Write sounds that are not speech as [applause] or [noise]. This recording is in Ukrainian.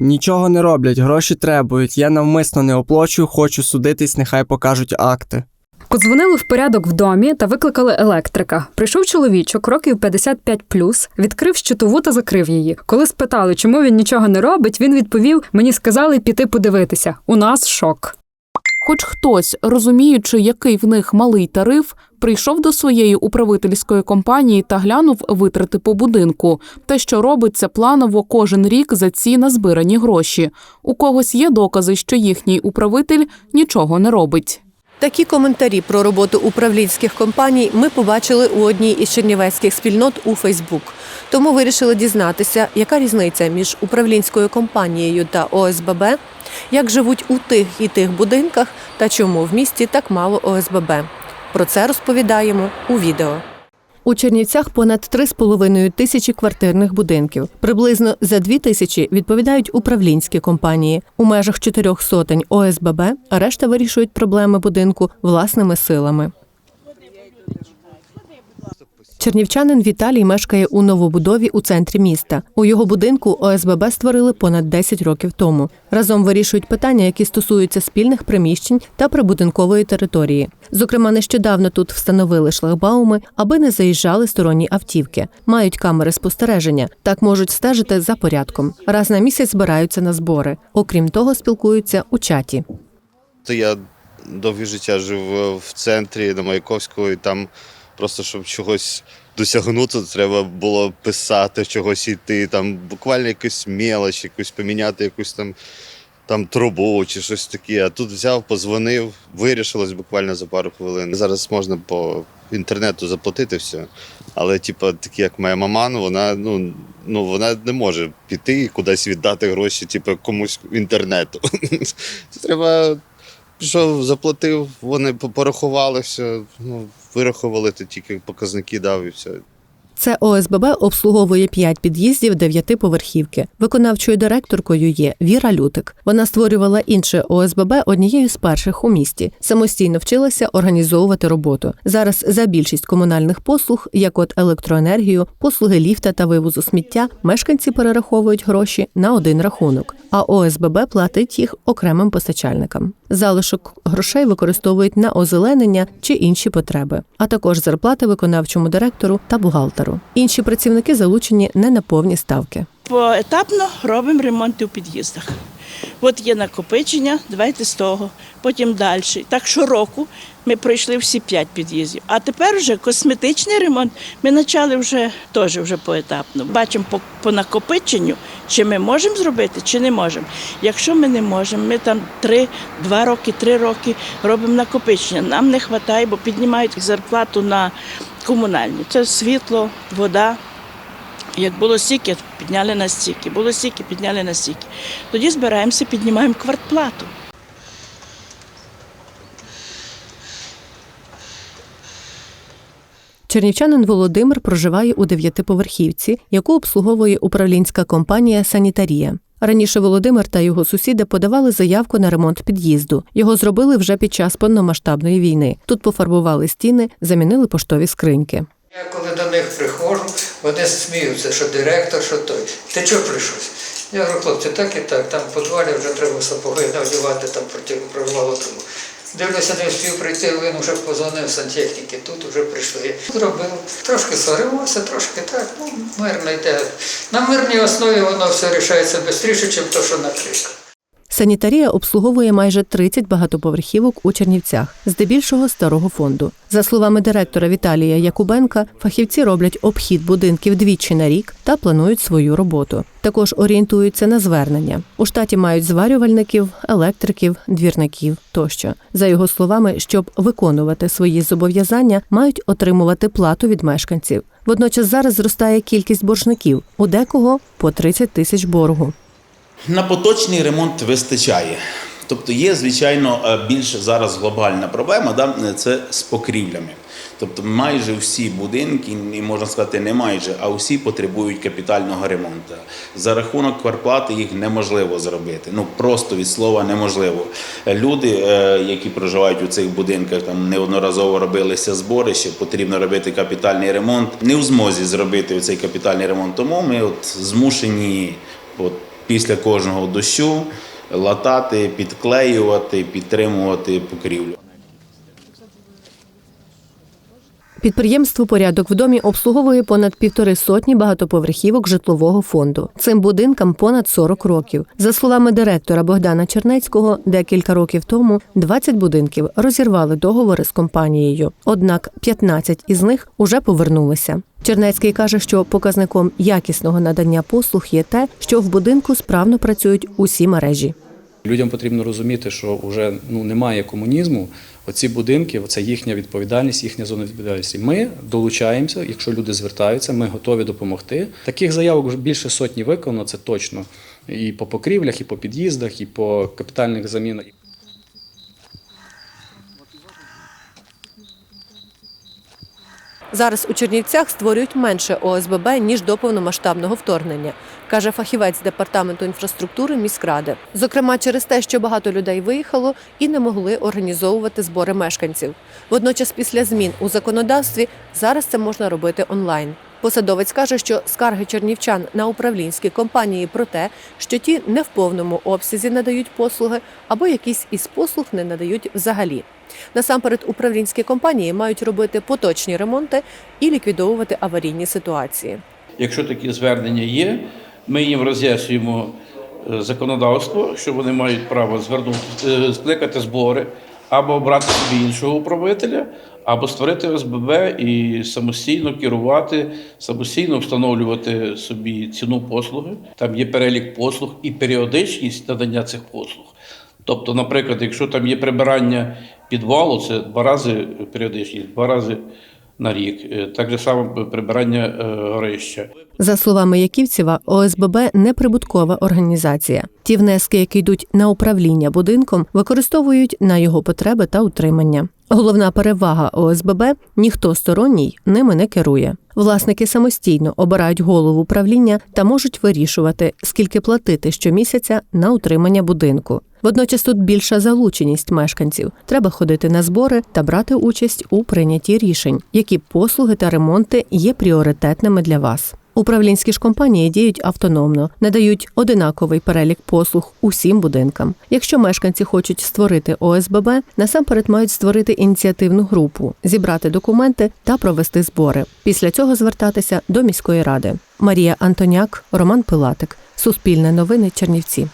Нічого не роблять, гроші требують. Я навмисно не оплачую, хочу судитись, нехай покажуть акти. Подзвонили в порядок в домі та викликали електрика. Прийшов чоловічок, років 55+, відкрив щитову та закрив її. Коли спитали, чому він нічого не робить, він відповів: мені сказали піти подивитися. У нас шок. Хоч хтось, розуміючи, який в них малий тариф, прийшов до своєї управительської компанії та глянув витрати по будинку. Те, що робиться планово кожен рік за ці назбирані гроші. У когось є докази, що їхній управитель нічого не робить. Такі коментарі про роботу управлінських компаній ми побачили у одній із чернівецьких спільнот у Фейсбук. Тому вирішили дізнатися, яка різниця між управлінською компанією та ОСББ, як живуть у тих і тих будинках та чому в місті так мало ОСББ. Про це розповідаємо у відео. У Чернівцях понад 3,5 тисячі квартирних будинків. Приблизно за 2 тисячі відповідають управлінські компанії. У межах чотирьох сотень ОСББ, а решта вирішують проблеми будинку власними силами. Чернівчанин Віталій мешкає у новобудові у центрі міста. У його будинку ОСББ створили понад 10 років тому. Разом вирішують питання, які стосуються спільних приміщень та прибудинкової території. Зокрема, нещодавно тут встановили шлагбауми, аби не заїжджали сторонні автівки. Мають камери спостереження. Так можуть стежити за порядком. Раз на місяць збираються на збори. Окрім того, спілкуються у чаті. Я довге життя жив в центрі на Маяковського, і там просто щоб чогось досягнути, треба було писати, чогось йти, там буквально якусь мелоч, якусь поміняти якусь там, там трубу чи щось таке. А тут взяв, позвонив, вирішилось буквально за пару хвилин. Зараз можна по інтернету заплатити все. Але, типу, такі, як моя мама, ну, вона ну, ну вона не може піти і кудись віддати гроші, типу, комусь інтернету. [laughs] Треба Пішов, заплатив, вони порахували все, ну, вирахували, то тільки показники дав і все. Це ОСББ обслуговує 5 під'їздів дев'ятиповерхівки. Виконавчою директоркою є Віра Лютик. Вона створювала інше ОСББ однією з перших у місті. Самостійно вчилася організовувати роботу. Зараз за більшість комунальних послуг, як от електроенергію, послуги ліфта та вивозу сміття, мешканці перераховують гроші на один рахунок, а ОСББ платить їх окремим постачальникам. Залишок грошей використовують на озеленення чи інші потреби, а також зарплати виконавчому директору та бухгалтеру. Інші працівники залучені не на повні ставки. Поетапно робимо ремонти у під'їздах. От є накопичення, давайте з того, потім далі. Так щороку ми пройшли всі п'ять під'їздів. А тепер вже косметичний ремонт ми почали вже теж вже поетапно. Бачимо по, по накопиченню, чи ми можемо зробити, чи не можемо. Якщо ми не можемо, ми там три, два роки, три роки робимо накопичення. Нам не вистачає, бо піднімають зарплату на комунальні. Це світло, вода. Як було стільки, підняли на стільки, було стільки, підняли на стільки. Тоді збираємося, піднімаємо квартплату. Чернівчанин Володимир проживає у дев'ятиповерхівці, яку обслуговує управлінська компанія Санітарія. Раніше Володимир та його сусіди подавали заявку на ремонт під'їзду. Його зробили вже під час повномасштабної війни. Тут пофарбували стіни, замінили поштові скриньки. Я коли до них приходжу, вони сміються, що директор, що той. Ти чого прийшов? Я говорю, хлопці, так і так, там в підвалі вже треба сапоги навдівати там проти провалу тому. Дивлюся, не встиг прийти, він вже позвонив сантехніки, тут вже прийшли. Зробив. Трошки сварився, трошки так, ну, мирно йде. На мирній основі воно все рішається швидше, ніж то, що на крик. Санітарія обслуговує майже 30 багатоповерхівок у Чернівцях, здебільшого старого фонду. За словами директора Віталія Якубенка, фахівці роблять обхід будинків двічі на рік та планують свою роботу. Також орієнтуються на звернення. У штаті мають зварювальників, електриків, двірників тощо. За його словами, щоб виконувати свої зобов'язання, мають отримувати плату від мешканців. Водночас зараз зростає кількість боржників у декого по 30 тисяч боргу. На поточний ремонт вистачає. Тобто є, звичайно, е, більш зараз глобальна проблема, да, це з покрівлями. Тобто майже всі будинки, і можна сказати, не майже, а всі потребують капітального ремонту. За рахунок кварплати їх неможливо зробити. Ну просто від слова неможливо. Люди, е, які проживають у цих будинках, там неодноразово робилися збори, що потрібно робити капітальний ремонт. Не в змозі зробити цей капітальний ремонт. Тому ми от змушені от після кожного дощу латати, підклеювати, підтримувати покрівлю. Підприємство Порядок в домі обслуговує понад півтори сотні багатоповерхівок житлового фонду. Цим будинкам понад 40 років. За словами директора Богдана Чернецького, декілька років тому 20 будинків розірвали договори з компанією. Однак 15 із них уже повернулися. Чернецький каже, що показником якісного надання послуг є те, що в будинку справно працюють усі мережі. Людям потрібно розуміти, що вже ну немає комунізму. Оці будинки це їхня відповідальність, їхня зона відповідальності. Ми долучаємося, якщо люди звертаються, ми готові допомогти. Таких заявок вже більше сотні виконано, це точно. І по покрівлях, і по під'їздах, і по капітальних замінах. Зараз у Чернівцях створюють менше ОСББ ніж до повномасштабного вторгнення, каже фахівець департаменту інфраструктури міськради. Зокрема, через те, що багато людей виїхало і не могли організовувати збори мешканців. Водночас, після змін у законодавстві зараз це можна робити онлайн. Посадовець каже, що скарги чернівчан на управлінські компанії про те, що ті не в повному обсязі надають послуги, або якісь із послуг не надають взагалі. Насамперед, управлінські компанії мають робити поточні ремонти і ліквідовувати аварійні ситуації. Якщо такі звернення є, ми їм роз'яснюємо е, законодавство, що вони мають право звернути, е, скликати збори або обрати собі іншого управителя, або створити ОСББ і самостійно керувати, самостійно встановлювати собі ціну послуги. Там є перелік послуг і періодичність надання цих послуг. Тобто, наприклад, якщо там є прибирання підвалу, це два рази періодичність, два рази на рік. Е, Так же само прибирання е, горища. За словами Яківцева, ОСББ не прибуткова організація. Ті внески, які йдуть на управління будинком, використовують на його потреби та утримання. Головна перевага ОСББ ніхто сторонній ними не керує. Власники самостійно обирають голову управління та можуть вирішувати, скільки платити щомісяця на утримання будинку. Водночас тут більша залученість мешканців. Треба ходити на збори та брати участь у прийнятті рішень, які послуги та ремонти є пріоритетними для вас. Управлінські ж компанії діють автономно, надають одинаковий перелік послуг усім будинкам. Якщо мешканці хочуть створити ОСББ, насамперед мають створити ініціативну групу, зібрати документи та провести збори. Після цього звертатися до міської ради. Марія Антоняк, Роман Пилатик, Суспільне новини, Чернівці.